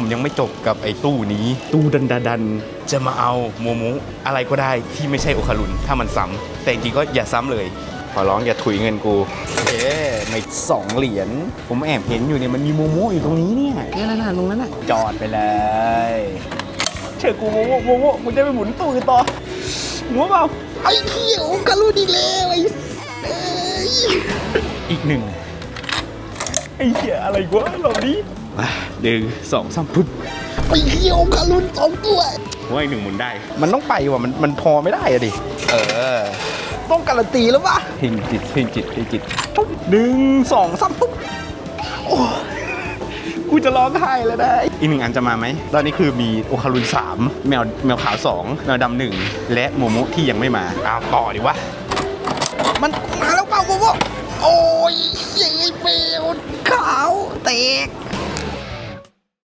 ผมยังไม่จบกับไอ้ตู้นี้ ตู้ดันดาดันจะมาเอาโมโมอะไรก็ได้ที่ไม่ใช่โอคารุนถ้ามันซ้ำแต่จริงๆก็อย่าซ้ำเลย ขอร้องอย่าถุยเงินกูโอเคไม่สองเหรียญผมแอบเห็นอยู่เนี่ยมันมีโมโมอยู่ตรงนี้เนี่ยเนี่ยนั่นๆตรงนั้นน่ะจอดไปเลยเชื่อกูโมโมโมโมมึงจะไปหมุนตู้กันต่อหัวเปล่าไอ้เขี้ยวกระลุนอีกแล้วไอ้เอ้ยอีกหนึ่ง ไอ้เหี้ยอะไรวะเหล่านี้อะหนึ่งสองสามปุ๊บไอ้เขี้ยวกระลุนสองตัวว่าอีกหนึ่งหมุนได้ มันต้องไปว่ะมันมันพอไม่ได้อะดิ เออ ต้องการันตีแล้วปะเพ่งจิตเพ่งจิตเพ่งจิตปุ๊บหนึ่งสองสามปุ๊บโอ้ยกูจะร้องไห้แล้วได้ อีกหนึ่งอันจะมาไหม ตอนนี้คือมีโอคารุนสามแมวแมวขาวสองแมวดำหนึ่งและโมโมที่ยังไม่มาอ้าวต่อดิวะ มันมาแล้วเปล่าโมโม તો એક